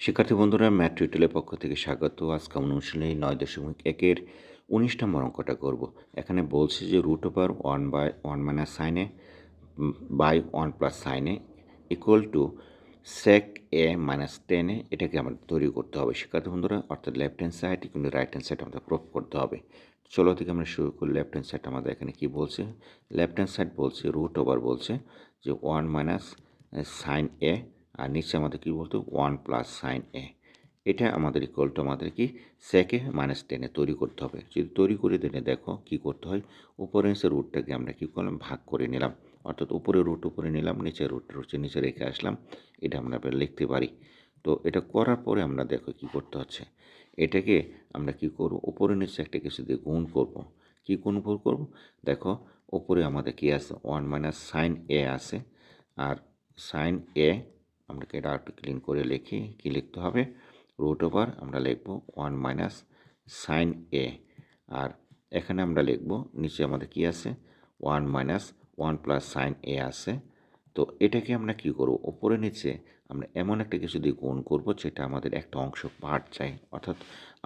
শিক্ষার্থী বন্ধুরা, ম্যাথ টিউটোরিয়ালের পক্ষ থেকে স্বাগত। আজকে আমরা অনুশীলনী নয় দশমিক একের উনিশ নম্বর অঙ্কটা করব। এখানে বলছে যে root over one by one minus সাইনে বাই ওয়ান প্লাস সাইনে equal to sec A minus টেনে এটাকে আমাদের তৈরি করতে হবে। শিক্ষার্থী বন্ধুরা, অর্থাৎ লেফট হ্যান্ড সাইড কিন্তু রাইট হ্যান্ড সাইড আমাদের প্রুভ করতে হবে। চলো থেকে আমরা শুরু করি। লেফট হ্যান্ড সাইড আমাদের এখানে কি বলছে? লেফট হ্যান্ড সাইড বলছে রুট ওভার বলছে যে ওয়ান মাইনাস সাইন এ আর নিচে আমাদের কি বলতো? ওয়ান প্লাস সাইন এ এটা আমাদের ইকুয়াল টু আমাদের কি সেকে মাইনাস টেনে তৈরি করতে হবে। যদি তৈরি করে দিলে দেখো কি করতে হয়? উপরে নিচে রুটটাকে আমরা কী করলাম? ভাগ করে নিলাম। অর্থাৎ উপরে রুট উপরে নিলাম নিচে রুট রুটে নিচে রেখে আসলাম। এটা আমরা লিখতে পারি। তো এটা করার পরে আমরা দেখো কি করতে হচ্ছে। এটাকে আমরা কি করব? উপরে নিচে একটা কিছু দিয়ে গুণ করব। কি গুণ করব? দেখো, উপরে আমাদের কি আছে? ওয়ান মাইনাস সাইন এ আছে। আর সাইন এ আমরা এটা একটু ক্লিন করে লিখি, কি লিখতে হবে? রুট ওভার আমরা লিখব ওয়ান মাইনাস সাইন এ আর এখানে আমরা লিখব, নিচে আমাদের কি আছে? One minus one plus sine A আছে। তো এটাকে আমরা কি করব? ওপরে নিচে আমরা এমন একটা কিছু দিয়ে গুণ করব যেটা আমাদের একটা অংশ পার্ট চাই। অর্থাৎ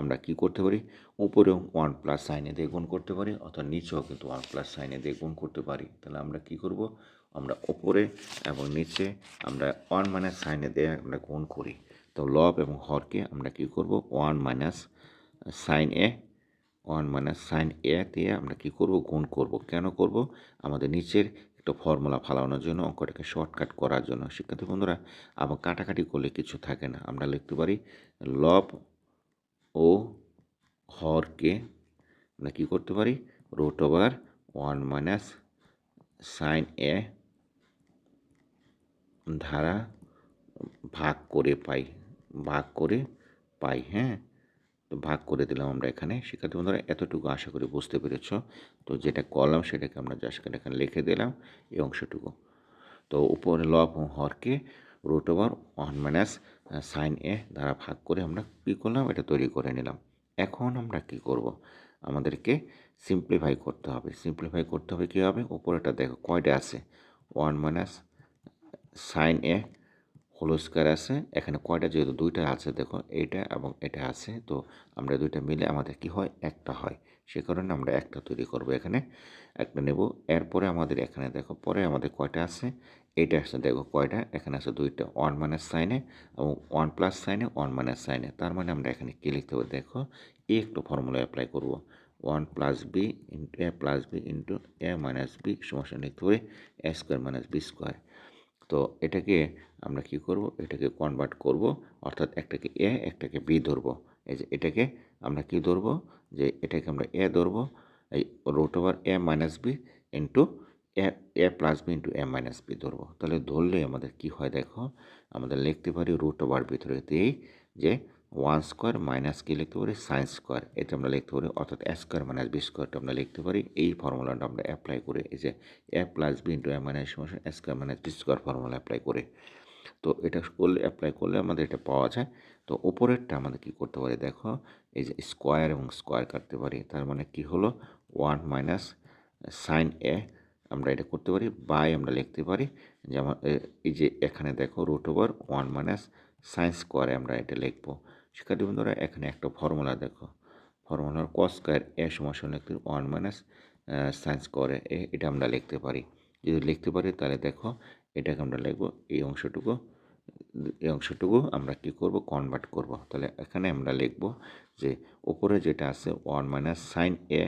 আমরা কি করতে পারি? উপরেও ওয়ান প্লাস সাইনে দিয়ে গুণ করতে পারি, অর্থাৎ নিচেও কিন্তু ওয়ান প্লাস সাইনে দিয়ে গুণ করতে পারি। তাহলে আমরা কি করব? আমরা ওপরে এবং নিচে আমরা ওয়ান মাইনাস সাইনে দিয়ে আমরা গুণ করি। তো লব এবং হরকে আমরা কি করব? One minus sine A one minus sine A দিয়ে আমরা কি করব? গুণ করব। কেন করব? আমাদের নিচের একটা ফর্মুলা ফালানোর জন্য, অঙ্কটাকে শর্টকাট করার জন্য। শিক্ষার্থী বন্ধুরা, আবার কাটাকাটি করলে কিছু থাকে না। আমরা লিখতে পারি লব ও হরকে আমরা কী করতে পারি? Root over one minus sine A ধারা ভাগ করে পাই, ভাগ করে পাই হ্যাঁ? তো ভাগ করে দিলাম আমরা এখানে। শিক্ষার্থী বন্ধুরা, এতটুকু আশা করি বুঝতে পেরেছ। তো যেটা করলাম সেটাকে আমরা জাস্ট এখানে লিখে দিলাম, এই অংশটুকু। তো উপরে লব হরকে root over one minus sine A দ্বারা ভাগ করে আমরা কী করলাম? এটা তৈরি করে নিলাম। এখন আমরা কি করব? আমাদেরকে সিম্পলিফাই করতে হবে। সিম্পলিফাই করতে হবে কী হবে উপরেটা দেখো, কয়টা আছে? One minus sine A whole square আছে। এখানে কয়টা যেহেতু দুইটা আছে, দেখো, এইটা এবং এটা আছে। তো আমরা দুইটা মিলে আমাদের কি হয়? একটা হয়। সে কারণে আমরা একটা তৈরি করব এখানে। একটা নেব। এরপরে আমাদের এখানে দেখো, পরে আমাদের কয়টা আছে? এইটা আসছে দেখো, কয়টা? এখানে আছে দুইটা। ওয়ান মাইনাস সাইনে এবং one plus sine A one minus sine A তার মানে আমরা এখানে কী লিখতে হবে দেখো এই একটু ফর্মুলা অ্যাপ্লাই করব। One plus B into A plus B into A minus B সমস্যা লিখতে হবে A square minus B square. তো এটাকে আমরা কি করব? এটাকে কনভার্ট করব। অর্থাৎ একটাকে এ একটাকে বি ধরবো। এই যে এটাকে আমরা কি ধরবো? যে এটাকে আমরা এ ধরবো। এই root over A minus B into A A plus B into A minus B ধরবো। তাহলে ধরলে আমাদের কি হয় দেখো? আমাদের লিখতে পারি রুট ওভার ভিতরে দিয়েই যে ওয়ান স্কোয়ার মাইনাস কি লিখতে পারি? Sine square. এটা আমরা লিখতে পারি, অর্থাৎ এ স্কোয়ার মাইনাস বি স্কোয়ারটা আমরা লিখতে পারি। এই ফর্মুলাটা আমরা অ্যাপ্লাই করে, এই যে A plus B into A minus সমস্যা A square minus B square formula apply করে। তো এটা করলে অ্যাপ্লাই করলে আমাদের এটা পাওয়া যায়। তো ওপরেরটা আমাদের কি করতে পারি? দেখো, এই যে স্কোয়ার এবং স্কোয়ার কাটতে পারি। তার মানে কি হলো? ওয়ান মাইনাস সাইন এ আমরা এটা করতে পারি বাই আমরা লিখতে পারি। যেমন এই যে এখানে দেখো root over one minus sine স্কোয়ারে আমরা এটা লিখব। শিক্ষার্থী বন্ধুরা, এখানে একটা ফর্মুলা দেখো। ফর্মুলার কস স্কোয়ার এ সমাসন লিখতে ওয়ান মাইনাস সাইন স্কোয়ারে এটা আমরা লিখতে পারি। যদি লিখতে পারি, তাহলে দেখো, এটাকে আমরা লিখব, এই অংশটুকু এই অংশটুকু আমরা কি করব কনভার্ট করব। তাহলে এখানে আমরা লিখব যে, উপরে যেটা আছে ওয়ান মাইনাস সাইন এ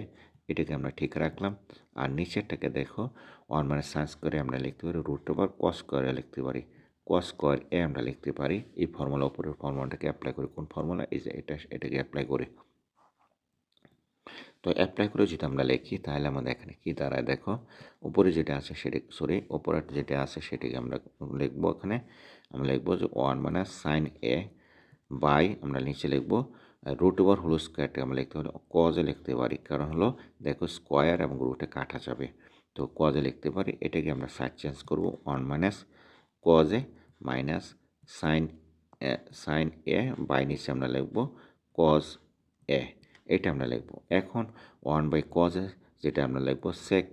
এটাকে আমরা ঠিক রাখলাম। আর নিচেরটাকে দেখো ওয়ান মাইনাস সাইন স্কোয়ারে আমরা লিখতে পারি রুট ওভার কস স্কোয়ারে লিখতে পারি। কস স্কোয়ার এ আমরা লিখতে পারি। এই ফর্মুলা উপরের ফর্মুলাটাকে অ্যাপ্লাই করে কোন ফর্মুলা এই যে এটা, এটাকে অ্যাপ্লাই করে। তো অ্যাপ্লাই করে যদি আমরা লিখি, তাহলে আমাদের এখানে কী দাঁড়ায়? দেখো, উপরে যেটা আছে সেটা সরি উপরে যেটা আছে সেটাকে আমরা লিখব এখানে। আমরা লিখব যে one minus sine A by আমরা নিচে লিখব রুট ওভার হোল স্কোয়ারটা আমরা লিখতে পারি কজে লিখতে পারি। কারণ হলো, দেখো স্কোয়ার এবং রুটে কাটা যাবে। তো কজে লিখতে পারি, এটাকে আমরা সাইড চেঞ্জ করব one minus cos A minus sine sine A by নিচে আমরা লিখব কজ এ এটা আমরা লিখব। এখন ওয়ান বাই কজে যেটা আমরা লিখব সেক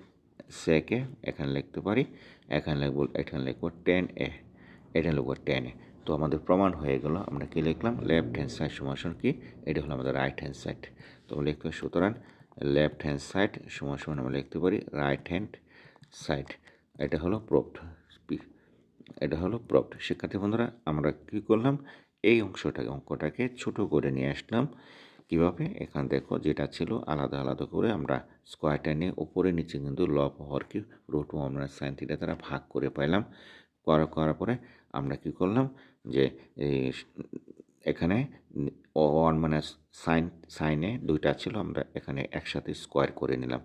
সেকে এখানে লিখতে পারি। এখানে লিখব এখানে লিখব টেন এ এটা লিখব টেন এ তো আমাদের প্রমাণ হয়ে গেল, আমরা কি লিখলাম? লেফট হ্যান্ড সাইড সমাসন কি? এটা হলো আমাদের রাইট হ্যান্ড সাইড তো আমরা লিখতে পারি, সুতরাং লেফট হ্যান্ড সাইড সমান আমরা লিখতে পারি রাইট হ্যান্ড সাইড এটা হলো প্রোপ্ট এটা হলো প্রোপ্ট শিক্ষার্থী বন্ধুরা, আমরা কি করলাম? এই অংশটাকে, অঙ্কটাকে ছোট করে নিয়ে আসলাম। কীভাবে? এখানে দেখো, যেটা ছিল আলাদা আলাদা করে আমরা স্কোয়ারটা নিয়ে উপরে নিচে কিন্তু লব হরকে রুট আমরা সাইন থিটা দ্বারা ভাগ করে পাইলাম। করা, করার পরে আমরা কি করলাম? যে এখানে ওয়ান মানে সাইন সাইনে দুইটা ছিল, আমরা এখানে একসাথে স্কোয়ার করে নিলাম।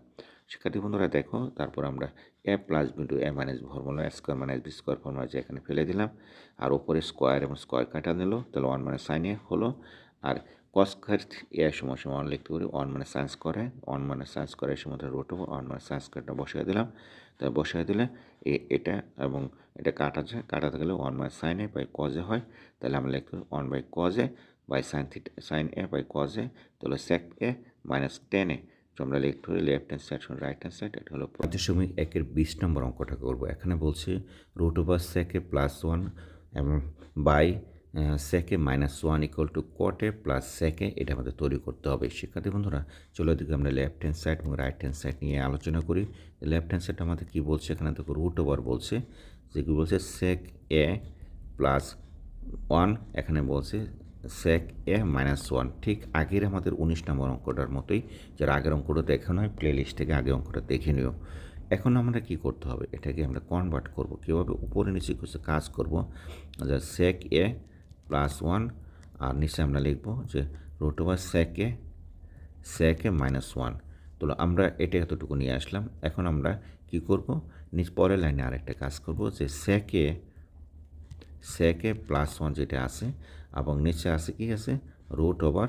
শিক্ষার্থী বন্ধুরা, দেখো, তারপর আমরা A plus B to A minus formula A square minus B square formula যে এখানে ফেলে দিলাম। আর ওপরে স্কোয়ার এবং স্কোয়ার কাটা দিল তাহলে ওয়ান মানে সাইন এ হলো। আর কস স্কোয়ার এ সময় সময় ওয়ান লিখতে পারি ওয়ান মানে সায়েন্স করে ওয়ান মানে সায়েন্স করে সময় রোট ওয়ান মানে সায়েন্স কাটা বসিয়ে দিলাম। তাই বসিয়ে দিলে এ এটা এবং এটা কাটা যায় কাটাতে গেলে one by sine A by cos A হয়। তাহলে আমরা লিখতে পারি one by cos A by sine theta sine A by cos A তাহলে sec A minus ten A তো আমরা লিখতে পারি left hand side right hand side এটা হলো দশমিক একের বিশ নম্বর অঙ্কটা করব। এখানে বলছে root over sec A plus one এবং by sec A minus one equal to cot A plus sec A এটা আমাদের তৈরি করতে হবে। শিক্ষার্থী বন্ধুরা, চলো এদিকে আমরা লেফট হ্যান্ড সাইড এবং রাইট হ্যান্ড সাইড নিয়ে আলোচনা করি। লেফট হ্যান্ড সাইড আমাদের কী বলছে? এখানে দেখো রুট ওভার বলছে, যে কী বলছে? সেক এ প্লাস ওয়ান এখানে বলছে সেক এ মাইনাস ওয়ান ঠিক আগের আমাদের উনিশ নম্বর অঙ্কটার মতোই, যারা আগের অঙ্কটা দেখে নয় প্লে লিস্ট থেকে আগের অঙ্কটা দেখে নিও। এখন আমরা কি করতে হবে? এটাকে আমরা কনভার্ট করব। কীভাবে? উপরে নিচে কিছু কাজ করব। সেক এ প্লাস ওয়ান আর নিচে আমরা লিখব যে রুট ওভার সেকে সেকে মাইনাস ওয়ান তো আমরা এটা এতটুকু নিয়ে আসলাম। এখন আমরা কি করব? নিচ পরের লাইনে আরেকটা কাজ করব যে সেকে সেকে প্লাস ওয়ান যেটা আছে এবং নিচে আছে কি আছে root over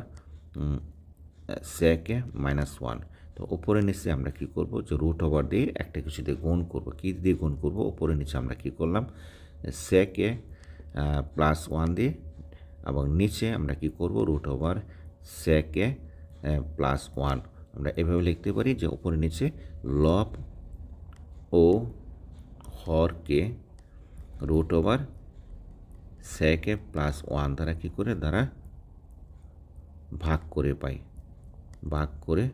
sec A minus one তো উপরে নিচে আমরা কি করব? যে রুট ওভার দিয়ে একটা কিছু দিয়ে গুণ করব। কী দিয়ে গুণ করব? উপরে নিচে আমরা কি করলাম? সেকে প্লাস ওয়ান দিয়ে এবং নিচে আমরা কি করব? Root over sec plus one আমরা এভাবে লিখতে পারি যে উপরে নিচে লব ও হরকে root over sec A plus one দ্বারা কী করে? দ্বারা ভাগ করে পাই। ভাগ করে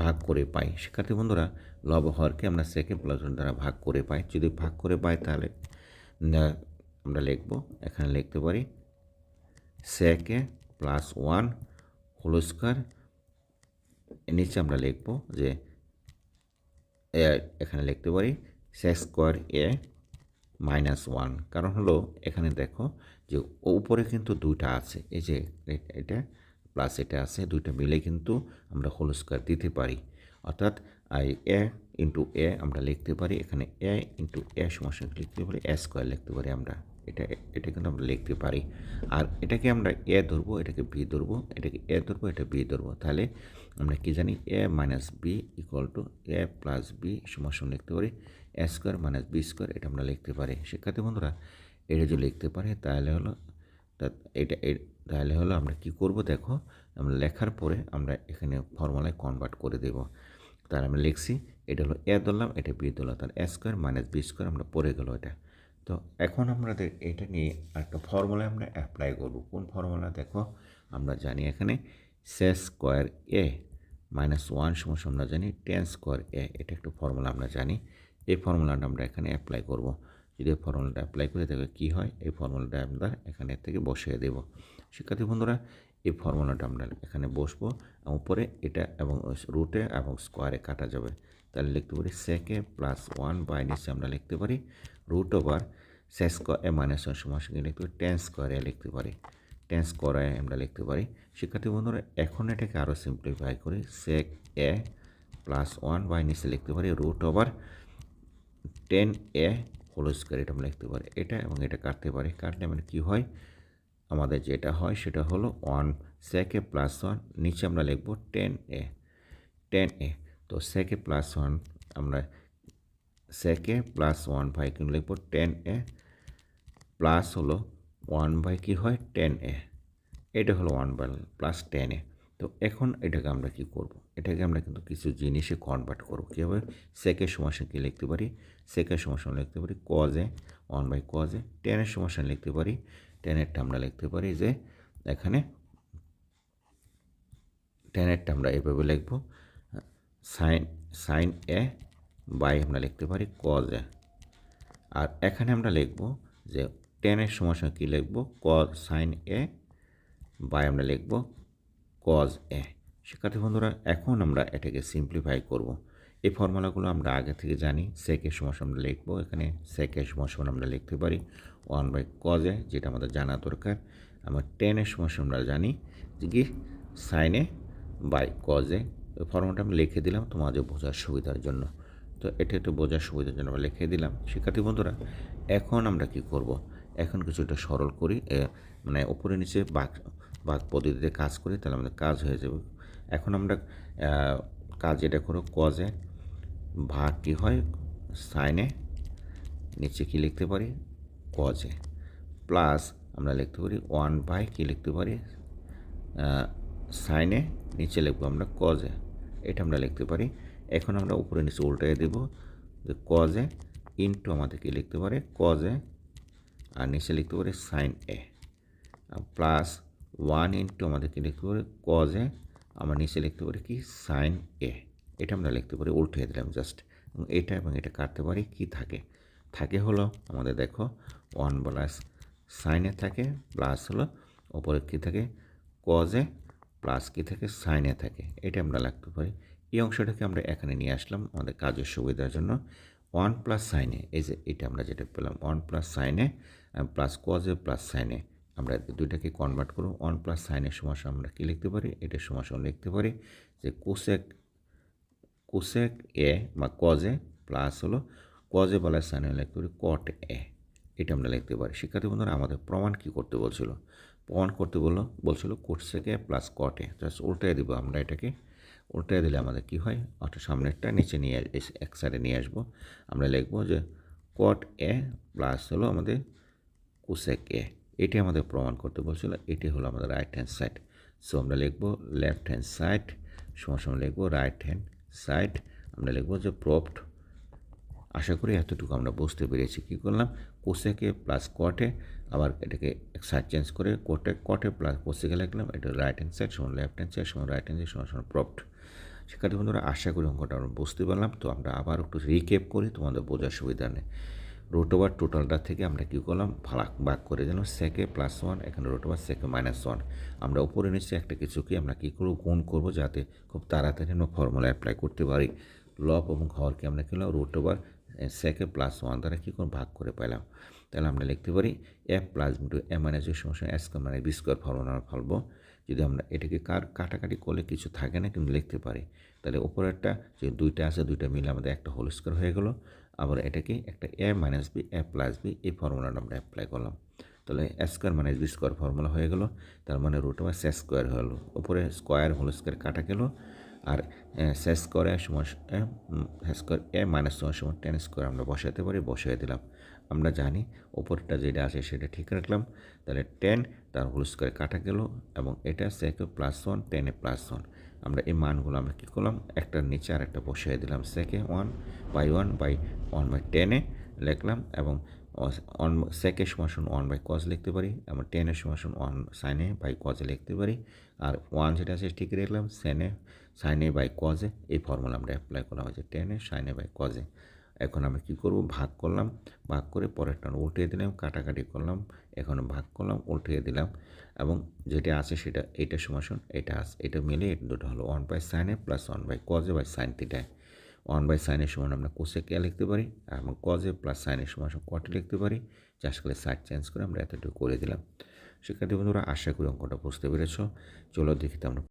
ভাগ করে পাই। শিক্ষার্থী বন্ধুরা, লব হরকে আমরা সেকে প্লাস ওয়ান দ্বারা ভাগ করে পাই। যদি ভাগ করে পাই তাহলে আমরা লিখব, এখানে লিখতে পারি সেকে প্লাস ওয়ান হোল স্কোয়ার নিচে আমরা লিখব যে এখানে লিখতে পারি sec square A minus one কারণ হলো, এখানে দেখো যে উপরে কিন্তু দুইটা আছে। এই যে এটা প্লাস এটা আছে, দুইটা মিলে কিন্তু আমরা হোল স্কোয়ার দিতে পারি। অর্থাৎ আই এ ইন্টু এ আমরা লিখতে পারি, এখানে এ ইন্টু এ সমস্যা লিখতে পারি এ স্কোয়ার লিখতে পারি আমরা। এটা এটা কিন্তু আমরা লিখতে পারি। আর এটাকে আমরা এ ধরবো, এটাকে বি ধরবো, এটাকে এ ধরবো, এটা বি ধরবো। তাহলে আমরা কি জানি? A minus B equal to A plus B সমস্যা লিখতে পারি। A square minus B square এটা আমরা লিখতে পারি। শিক্ষার্থী বন্ধুরা, এটা যদি লিখতে পারি, তাহলে হলো এটা তাহলে হলো আমরা কি করব দেখো, আমরা লেখার পরে আমরা এখানে ফর্মুলায় কনভার্ট করে দেব। তাহলে আমরা লিখছি, এটা হলো এ ধরলাম, এটা বি ধরলাম, তাহলে A square minus B square আমরা পড়ে গেলো এটা। তো এখন আমাদের এটা নিয়ে একটা ফর্মুলা আমরা অ্যাপ্লাই করব। কোন ফর্মুলা দেখো, আমরা জানি এখানে sec square A minus one সমস্যা আমরা জানি টেন স্কোয়ার এ এটা একটু ফর্মুলা আমরা জানি। এই ফর্মুলাটা আমরা এখানে অ্যাপ্লাই করব। যদি এই ফর্মুলাটা অ্যাপ্লাই করে দেখো কী হয়? এই ফর্মুলাটা আমরা এখানে থেকে বসিয়ে দেব। শিক্ষার্থী বন্ধুরা, এই ফর্মুলাটা আমরা এখানে বসবো উপরে এটা এবং রুটে এবং স্কোয়ারে কাটা যাবে। তাহলে লিখতে পারি সেকে প্লাস ওয়ান বাই নিচে আমরা লিখতে পারি root over sec square A minus one সময় সঙ্গে লিখতে পারি টেন স্কোয়ারে লিখতে পারি। টেন স্কোয়ারে আমরা লিখতে পারি। শিক্ষার্থী বন্ধুরা, এখন এটাকে আরও সিম্পলিফাই করি। Sec A plus one by নিচে লিখতে পারি root over tan A whole square এটা আমরা লিখতে পারি। এটা এবং এটা কাটতে পারি। কাটলে মানে কী হয়? আমাদের যেটা হয় সেটা হলো ওয়ান সেকে প্লাস ওয়ান নিচে আমরা লিখব টেন এ। Ten A. তো সেকে প্লাস ওয়ান আমরা সেকে প্লাস ওয়ান বাই কিন্তু লিখব? Tan A. প্লাস হলো ওয়ান বাই কী হয়? Tan A. এটা হলো one by plus tan A. তো এখন এটাকে আমরা কি করব। এটাকে আমরা কিন্তু কিছু জিনিসে কনভার্ট করব। কীভাবে? সেকের সমস্যা কী লিখতে পারি। সেকের সমস্যা লিখতে পারি কজে ওয়ান বাই কজে টেনের সমস্যা লিখতে পারি। টেনেরটা আমরা লিখতে পারি যে এখানে টেনেরটা আমরা এভাবে লিখব। সাইন সাইন এ বাই আমরা লিখতে পারি কজ এ আর এখানে আমরা লিখব যে টেনের সমস্যা কী লিখব? কজ সাইন এ বাই আমরা লিখব কজ এ শিক্ষার্থী বন্ধুরা, এখন আমরা এটাকে সিম্পলিফাই করব। এই ফর্মুলাগুলো আমরা আগে থেকে জানি সেকের সমস্যা আমরা লিখব। এখানে সেকের সমস্যা আমরা লিখতে পারি ওয়ান বাই কজে যেটা আমাদের জানা দরকার। আমার টেনের সমস্যা আমরা জানি যে কি? সাইনে বাই কজে ওই ফর্মুলাটা আমি লিখে দিলাম তোমাদের বোঝার সুবিধার জন্য। তো এটা একটু বোঝার সুবিধার জন্য আমরা লিখে দিলাম। শিক্ষার্থী বন্ধুরা, এখন আমরা কি করব? এখন কিছুটা সরল করি। মানে উপরে নিচে বাঘ বাঘ পদ্ধতিতে কাজ করি, তাহলে আমাদের কাজ হয়ে যাবে। এখন আমরা কাজ এটা করো কজে ভাগ কী হয়? সাইনে নিচে কী লিখতে পারি? কজে প্লাস আমরা লিখতে পারি ওয়ান বাই কী লিখতে পারি? সাইনে নিচে লিখব আমরা কজে এটা আমরা লিখতে পারি। এখন আমরা উপরে নিচে উল্টাই দেব যে কজে ইন্টু আমাদের কী লিখতে পারে? কজে আর নিচে লিখতে পারি sine A plus one into আমাদের কী লিখতে পারি কজে আমরা নিচে লিখতে পারি কি? সাইন এ এটা আমরা লিখতে পারি, উল্টে দিলাম জাস্ট এটা এবং এটা কাটতে পারি কি থাকে? থাকে হলো আমাদের দেখো ওয়ান প্লাস সাইনে থাকে প্লাস হলো ওপরে কী থাকে? কজে প্লাস কী থাকে? সাইনে থাকে। এটা আমরা লিখতে পারি। এই অংশটাকে আমরা এখানে নিয়ে আসলাম আমাদের কাজের সুবিধার জন্য। ওয়ান প্লাস সাইনে এই যে এটা আমরা যেটা পেলাম one plus sine A plus cos A plus sine A আমরা দুইটাকে কনভার্ট করব। ওয়ান প্লাস সাইনের সমস্যা আমরা কী লিখতে পারি? এটার সমস্যা লিখতে পারি যে কোসেক কোসেক এ বা কজে প্লাস হলো কজে বলার সাইনে লিখতে পারি কট এ এটা আমরা লিখতে পারি। শিক্ষার্থী বন্ধুরা, আমাদের প্রমাণ কী করতে বলছিল? প্রমাণ করতে বলল, বলছিল কোটসেকে প্লাস কটে জাস্ট উল্টাই দেবো আমরা এটাকে। উল্টাই দিলে আমাদের কী হয়? অর্থাৎ সামনেরটা নিচে নিয়ে এক সাইডে নিয়ে আসব। আমরা লিখব যে কট এ প্লাস হলো আমাদের কোসেক এ এটি আমাদের প্রমাণ করতে বলছিল, এটি হলো আমাদের রাইট হ্যান্ড সাইড সো আমরা লিখব লেফট হ্যান্ড সাইড সময় সময় লিখব রাইট হ্যান্ড সাইড আমরা লিখব যে প্রপড আশা করি এতটুকু আমরা বুঝতে পেরেছি কী করলাম কোসেকে প্লাস কটে আবার এটাকে সাইড চেঞ্জ করে কোটে কটে প্লাস কোসেকে লিখলাম, এটা রাইট হ্যান্ড সাইড সময় লেফট হ্যান্ড সাইড সময় রাইট হ্যান্ড সাইড সময় সময় প্রপড শিক্ষার্থী বন্ধুরা, আশা করি অঙ্কটা আমরা বুঝতে পারলাম, তো আমরা আবার একটু রিকেপ করি, তোমাদের বোঝার সুবিধা নেই। রুট ওভার টোটালটা থেকে আমরা কী করলাম? ভাগ ভাগ করে দিলাম সেকে প্লাস ওয়ান এখানে root over sec A minus one আমরা উপরে নিচে একটা কিছুকে আমরা কী করব? গুণ করব যাতে খুব তাড়াতাড়ি আমরা ফর্মুলা অ্যাপ্লাই করতে পারি। লব এবং হরকে আমরা কী করলাম? Root over sec A plus one দ্বারা কী করে ভাগ করে পেলাম। তাহলে আমরা লিখতে পারি F plus into A minus এর সমস্যা এস মানে বি স্কোয়ার ফর্মুলা ফেলব। যদি আমরা এটাকে কার, কাটাকাটি করলে কিছু থাকে না, কিন্তু লিখতে পারি। তাহলে উপরেরটা যে দুইটা আছে, দুইটা মিলে আমাদের একটা হোল স্কোয়ার হয়ে গেলো। আবার এটাকে একটা A minus B A plus B এই ফর্মুলাটা আমরা অ্যাপ্লাই করলাম। তাহলে square minus B square formula হয়ে গেলো, তার মানে রুট ওভার সে স্কোয়ার হলো উপরে স্কোয়ার হোল স্কোয়ার কাটা গেলো, আর সে স্কোয়ারে সময় স্কোয়ার এ মাইনাস সময় সময় টেন স্কোয়ার আমরা বসাতে পারি বসিয়ে দিলাম। আমরা জানি ওপরটা যেটা আছে সেটা ঠিক রাখলাম, তাহলে টেন তার হোল স্কোয়ার কাটা গেল, এবং এটা sec A plus one tan A plus one আমরা এই মানগুলো আমরা কী করলাম? একটার নিচে আর একটা বসিয়ে দিলাম sec A one by one by one by tan A লিখলাম এবং অন সেকে সমাসন ওয়ান বাই কজ লিখতে পারি। এবং টেনের সমাসন ওয়ান সাইনে বাই কজে লিখতে পারি। আর ওয়ান যেটা আছে ঠিক লিখলাম সেনে সাইনে বাই কজে এই ফর্মুলা আমরা অ্যাপ্লাই করা হয়েছে টেনে সাইনে বাই কজে এখন আমরা কী করব? ভাগ করলাম, ভাগ করে পরেরটা উল্টে দিলাম, কাটাকাটি করলাম, এখন ভাগ করলাম, উল্টে দিলাম এবং যেটা আছে সেটা এইটা সমাসন এটা আছে, এটা মিলে এটা দুটো হলো one by sine A plus one by cos A by sine থিটায় one by সাইনের সমান আমরা কোসে কে লিখতে পারি এবং কজে প্লাস সাইনের সমান কটে লিখতে পারি। চাষ করে সাইড চেঞ্জ করে আমরা এতটুকু করে দিলাম। শিক্ষার্থী বন্ধুরা, আশা করি অঙ্কটা বুঝতে পেরেছ। চলো দেখি আমরা